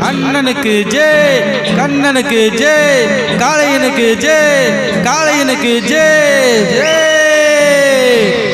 அண்ணனுக்கு ஜெய் கண்ணனுக்கு ஜெய் காளையனுக்கு ஜெய் காளையனுக்கு ஜெய் ஜெய்.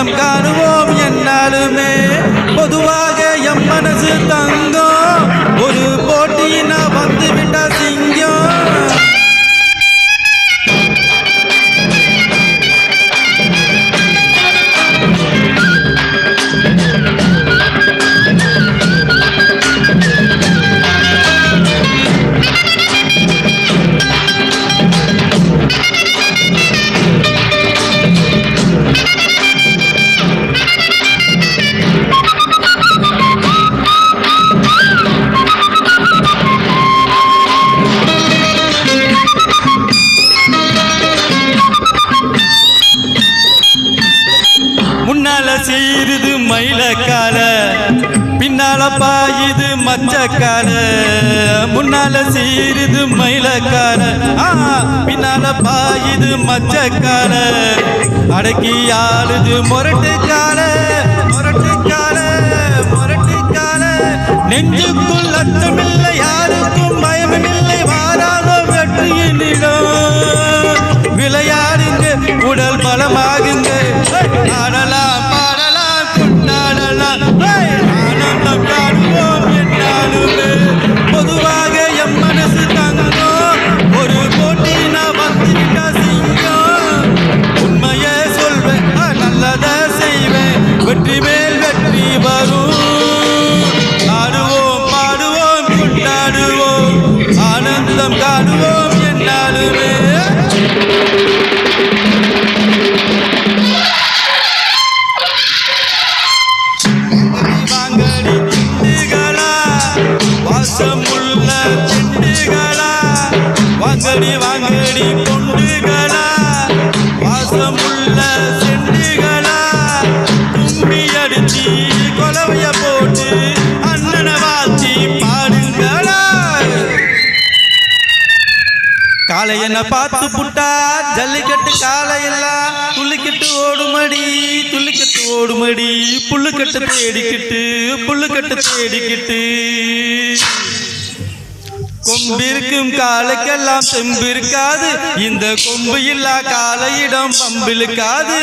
ஆனந்தம் காணுவோம் என்னாலுமே. செய்யுது மயிலக்கால. பின்னால பாயுது மச்சக்கால. முன்னால செய்யுது மயிலக்கால. பின்னால பாயுது மச்சக்கால. அடக்கி ஆளுது முரட்டுக்கான முரட்டுக்கால. வெற்றி மே காளையனை பார்த்து புட்டா? ஜல்லிக்கட்டு காளையெல்லாம் துள்ளிக்கிட்டு ஓடுமடி துள்ளிக்கட்டு ஓடுமடி. புல்லுக்கட்டு தேடிக்கிட்டு புல்லுக்கட்டு தேடிக்கிட்டு. கொம்பிருக்கும் காலைக்கெல்லாம் செம்பிருக்காது இந்த கொம்பு இல்லா காலையிடம் பம்பிழுக்காது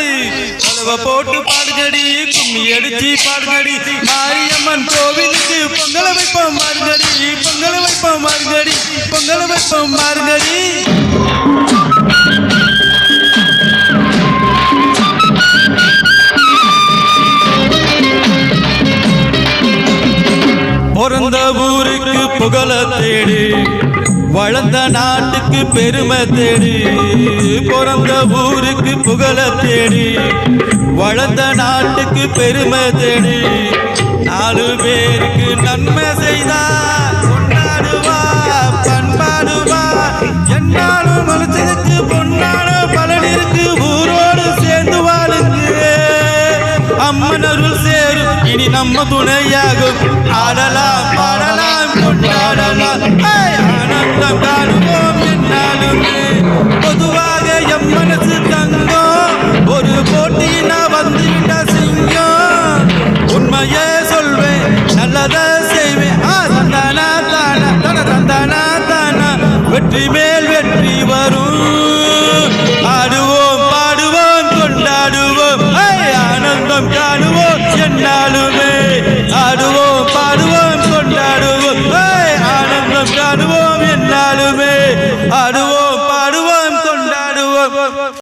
கலவை போட்டு பாடுங்கடி கும்மி அடிச்சு பாடுங்கடி. மாரியம்மன் கோவிலுக்கு பொங்கலை வைப்போம் மாறுங்கடி பொங்கலை வைப்போம் மாறுங்கடி பொங்கலை வைப்போம் மாறுங்கடி பிறந்த ஊருக்கு புகழ தேடு. வளர்ந்த நாட்டுக்கு பெருமை தேடு. பிறந்த ஊருக்கு புகழ தேடு. வளர்ந்த நாட்டுக்கு பெருமை தேடு. நாலு பேருக்கு நன்மை செய்தார் நம்ம துணையாகும் ஆடலாம் பாடலாம் கொண்டாடலாம். ஆனந்தம் காணுவோம் என்னாலுமே. பொதுவாக எம் மனசு தங்கம். ஒரு போட்டினா வந்து விட்ட சிங்கம். உண்மையே சொல்வேன் நல்லத செய்வேன். ஆ, தந்தானா தானா தன தந்தானா தானா. வெற்றி மேல் வெற்றி வரும்.